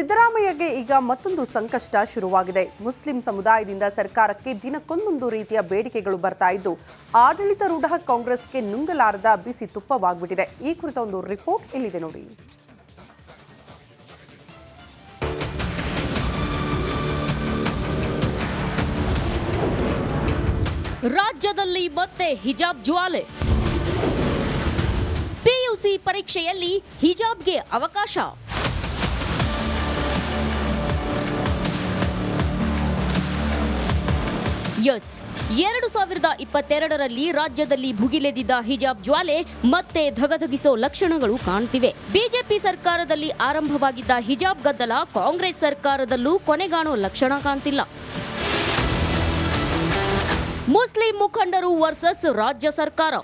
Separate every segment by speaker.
Speaker 1: ಸಿದ್ದರಾಮಯ್ಯಗೆ ಈಗ ಮತ್ತೊಂದು ಸಂಕಷ್ಟ ಶುರುವಾಗಿದೆ. ಮುಸ್ಲಿಂ ಸಮುದಾಯದಿಂದ ಸರ್ಕಾರಕ್ಕೆ ದಿನಕ್ಕೊಂದೊಂದು ರೀತಿಯ ಬೇಡಿಕೆಗಳು ಬರ್ತಾ ಇದ್ದು, ಆಡಳಿತಾರೂಢ ಕಾಂಗ್ರೆಸ್ಗೆ ನುಂಗಲಾರದ ಬಿಸಿ ತುಪ್ಪವಾಗ್ಬಿಟ್ಟಿದೆ. ಈ ಕುರಿತ ಒಂದು ರಿಪೋರ್ಟ್ ಇಲ್ಲಿದೆ ನೋಡಿ.
Speaker 2: ರಾಜ್ಯದಲ್ಲಿ ಮತ್ತೆ ಹಿಜಾಬ್ ಜ್ವಾಲೆ. ಪಿಯುಸಿ ಪರೀಕ್ಷೆಯಲ್ಲಿ ಹಿಜಾಬ್ಗೆ ಅವಕಾಶ. ಎಸ್ ಎರಡು ಸಾವಿರದ ಇಪ್ಪತ್ತೆರಡರಲ್ಲಿ ರಾಜ್ಯದಲ್ಲಿ ಭುಗಿಲೆದಿದ್ದ ಹಿಜಾಬ್ ಜ್ವಾಲೆ ಮತ್ತೆ ಧಗಧಗಿಸೋ ಲಕ್ಷಣಗಳು ಕಾಣ್ತಿವೆ. ಬಿಜೆಪಿ ಸರ್ಕಾರದಲ್ಲಿ ಆರಂಭವಾಗಿದ್ದ ಹಿಜಾಬ್ ಗದ್ದಲ ಕಾಂಗ್ರೆಸ್ ಸರ್ಕಾರದಲ್ಲೂ ಕೊನೆಗಾಣೋ ಲಕ್ಷಣ ಕಾಣ್ತಿಲ್ಲ. ಮುಸ್ಲಿಂ ಮುಖಂಡರು ವರ್ಸಸ್ ರಾಜ್ಯ ಸರ್ಕಾರ.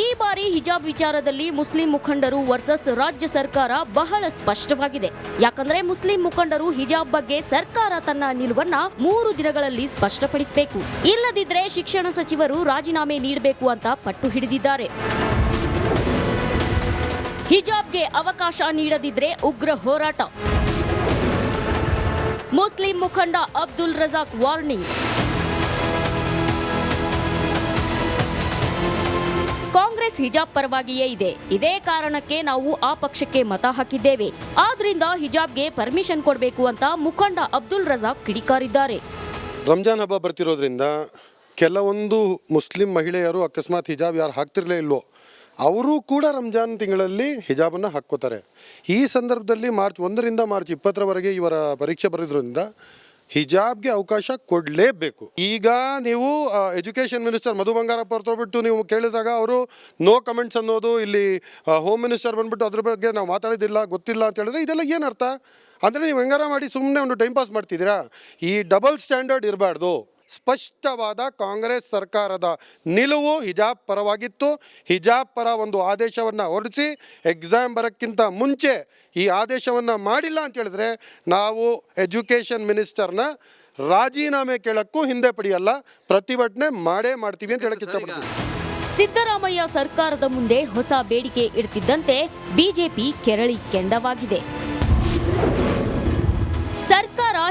Speaker 2: ಈ ಬಾರಿ ಹಿಜಾಬ್ ವಿಚಾರದಲ್ಲಿ ಮುಸ್ಲಿಂ ಮುಖಂಡರು ವರ್ಸಸ್ ರಾಜ್ಯ ಸರ್ಕಾರ ಬಹಳ ಸ್ಪಷ್ಟವಾಗಿದೆ. ಯಾಕಂದ್ರೆ ಮುಸ್ಲಿಂ ಮುಖಂಡರು ಹಿಜಾಬ್ ಬಗ್ಗೆ ಸರ್ಕಾರ ತನ್ನ ನಿಲುವನ್ನ ಮೂರು ದಿನಗಳಲ್ಲಿ ಸ್ಪಷ್ಟಪಡಿಸಬೇಕು. ಇಲ್ಲದಿದ್ರೆ ಶಿಕ್ಷಣ ಸಚಿವರು ರಾಜೀನಾಮೆ ನೀಡಬೇಕು ಅಂತ ಪಟ್ಟು ಹಿಡಿದಿದ್ದಾರೆ. ಹಿಜಾಬ್ಗೆ ಅವಕಾಶ ನೀಡದಿದ್ರೆ ಉಗ್ರ ಹೋರಾಟ. ಮುಸ್ಲಿಂ ಮುಖಂಡ ಅಬ್ದುಲ್ ರಜಾಕ್ ವಾರ್ನಿಂಗ್. ಕಾಂಗ್ರೆಸ್ ಹಿಜಾಬ್ ಪರವಾಗಿಯೇ ಇದೆ. ಇದೇ ಕಾರಣಕ್ಕೆ ನಾವು ಆ ಪಕ್ಷಕ್ಕೆ ಮತ ಹಾಕಿದ್ದೇವೆ. ಆದ್ರಿಂದ ಹಿಜಾಬ್ಗೆ ಪರ್ಮಿಷನ್ ಕೊಡಬೇಕು ಅಂತ ಮುಖಂಡ ಅಬ್ದುಲ್ ರಜಾಕ್ ಕಿಡಿಕಾರಿದ್ದಾರೆ.
Speaker 3: ರಂಜಾನ್ ಹಬ್ಬ ಬರ್ತಿರೋದ್ರಿಂದ ಕೆಲವೊಂದು ಮುಸ್ಲಿಂ ಮಹಿಳೆಯರು ಅಕಸ್ಮಾತ್ ಹಿಜಾಬ್ ಯಾರು ಹಾಕ್ತಿರ್ಲೇ ಇಲ್ವೋ, ಅವರು ಕೂಡ ರಂಜಾನ್ ತಿಂಗಳಲ್ಲಿ ಹಿಜಾಬನ್ನು ಹಾಕ್ಕೋತಾರೆ. ಈ ಸಂದರ್ಭದಲ್ಲಿ ಮಾರ್ಚ್ ಒಂದರಿಂದ ಮಾರ್ಚ್ ಇಪ್ಪತ್ತರವರೆಗೆ ಇವರ ಪರೀಕ್ಷೆ ಬರೆದ್ರಿಂದ ಹಿಜಾಬ್ಗೆ ಅವಕಾಶ ಕೊಡಲೇಬೇಕು. ಈಗ ನೀವು ಎಜುಕೇಷನ್ ಮಿನಿಸ್ಟರ್ ಮಧು ಬಂಗಾರಪ್ಪ ಅವ್ರ ಬಿಟ್ಟು ನೀವು ಕೇಳಿದಾಗ ಅವರು ನೋ ಕಮೆಂಟ್ಸ್ ಅನ್ನೋದು ಇಲ್ಲಿ ಹೋಮ್ ಮಿನಿಸ್ಟರ್ ಬಂದ್ಬಿಟ್ಟು ಅದ್ರ ಬಗ್ಗೆ ನಾವು ಮಾತಾಡಿದಿಲ್ಲ ಗೊತ್ತಿಲ್ಲ ಅಂತ ಹೇಳಿದ್ರೆ ಇದೆಲ್ಲ ಏನರ್ಥ? ಅಂದರೆ ನೀವು ಹೆಂಗಾರ ಮಾಡಿ ಸುಮ್ಮನೆ ಒಂದು ಟೈಮ್ ಪಾಸ್ ಮಾಡ್ತಿದ್ದೀರಾ? ಈ ಡಬಲ್ ಸ್ಟ್ಯಾಂಡರ್ಡ್ ಇರಬಾರ್ದು. ಸ್ಪಷ್ಟವಾದ ಕಾಂಗ್ರೆಸ್ ಸರ್ಕಾರದ ನಿಲುವು ಹಿಜಾಬ್ ಪರವಾಗಿತ್ತು. ಹಿಜಾಬ್ ಪರ ಒಂದು ಆದೇಶವನ್ನು ಹೊರಡಿಸಿ ಎಕ್ಸಾಮ್ ಬರೋಕ್ಕಿಂತ ಮುಂಚೆ ಈ ಆದೇಶವನ್ನು ಮಾಡಿಲ್ಲ ಅಂತ ಹೇಳಿದ್ರೆ ನಾವು ಎಜುಕೇಷನ್ ಮಿನಿಸ್ಟರ್ನ ರಾಜೀನಾಮೆ ಕೇಳಕ್ಕೂ ಹಿಂದೆ ಪಡೆಯಲ್ಲ ಪ್ರತಿಭಟನೆ ಮಾಡೇ ಮಾಡ್ತೀವಿ ಅಂತ ಹೇಳಕ್ಕೆ ಇಷ್ಟಪಡ್ತೀವಿ
Speaker 2: ಸಿದ್ದರಾಮಯ್ಯ ಸರ್ಕಾರದ ಮುಂದೆ ಹೊಸ ಬೇಡಿಕೆ ಇಡ್ತಿದ್ದಂತೆ ಬಿಜೆಪಿ ಕೆರಳಿ ಕೆಂಡವಾಗಿದೆ.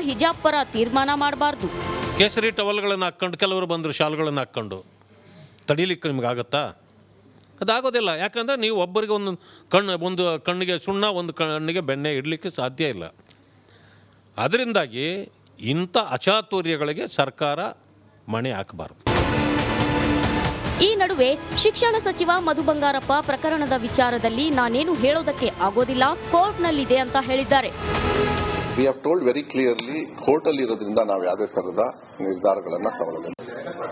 Speaker 2: ಹಿಜಾಬ್ ಪರ ತೀರ್ಮಾನ ಮಾಡಬಾರ್ದು.
Speaker 4: ಕೇಸರಿ ಟವಲ್ಗಳನ್ನು ಹಾಕ್ಕೊಂಡು ಕೆಲವರು ಬಂದರು ಶಾಲ್ಗಳನ್ನು ಹಾಕ್ಕೊಂಡು. ತಡೀಲಿಕ್ಕೆ ನಿಮ್ಗೆ ಆಗುತ್ತಾ? ಅದಾಗೋದಿಲ್ಲ. ಯಾಕಂದರೆ ನೀವು ಒಬ್ಬರಿಗೆ ಒಂದು ಕಣ್ಣು ಒಂದು ಕಣ್ಣಿಗೆ ಸುಣ್ಣ ಒಂದು ಕಣ್ಣಿಗೆ ಬೆಣ್ಣೆ ಇಡಲಿಕ್ಕೆ ಸಾಧ್ಯ ಇಲ್ಲ. ಅದರಿಂದಾಗಿ ಇಂಥ ಅಚಾತುರ್ಯಗಳಿಗೆ ಸರ್ಕಾರ ಮಣೆ ಹಾಕಬಾರ್ದು.
Speaker 2: ಈ ನಡುವೆ ಶಿಕ್ಷಣ ಸಚಿವ ಮಧು ಬಂಗಾರಪ್ಪ ಪ್ರಕರಣದ ವಿಚಾರದಲ್ಲಿ ನಾನೇನು ಹೇಳೋದಕ್ಕೆ ಆಗೋದಿಲ್ಲ ಕೋರ್ಟ್ನಲ್ಲಿದೆ ಅಂತ ಹೇಳಿದ್ದಾರೆ.
Speaker 5: We have told very clearly hotel ಇರೋದ್ರಿಂದ ನಾವು ಯಾವುದೇ ತರಹದ ನಿರ್ಧಾರಗಳನ್ನು ತಗೊಳ್ಳೋದಿಲ್ಲ.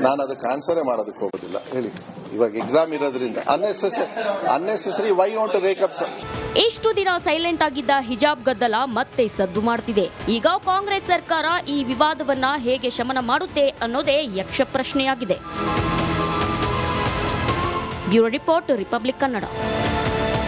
Speaker 5: ನಾನು ಅದಕ್ಕೆ ಆನ್ಸರೇ ಮಾಡೋದಕ್ಕೆ ಹೋಗೋದಿಲ್ಲ. ಹೇಳಿ. ಇವಾಗ ಎಕ್ಸಾಮ್ ಇರೋದ್ರಿಂದ. Unnecessary unnecessary why want rake up sir
Speaker 2: ಇಷ್ಟು ದಿನ ಸೈಲೆಂಟ್ ಆಗಿದ್ದ ಹಿಜಾಬ್ ಗದ್ದಲ ಮತ್ತೆ ಸದ್ದು ಮಾಡ್ತಿದೆ. ಈಗ ಕಾಂಗ್ರೆಸ್ ಸರ್ಕಾರ ಈ ವಿವಾದವನ್ನ ಹೇಗೆ ಶಮನ ಮಾಡುತ್ತೆ ಅನ್ನೋದೇ ಯಕ್ಷ ಪ್ರಶ್ನೆಯಾಗಿದೆ. Bureau report, Republic Kannada.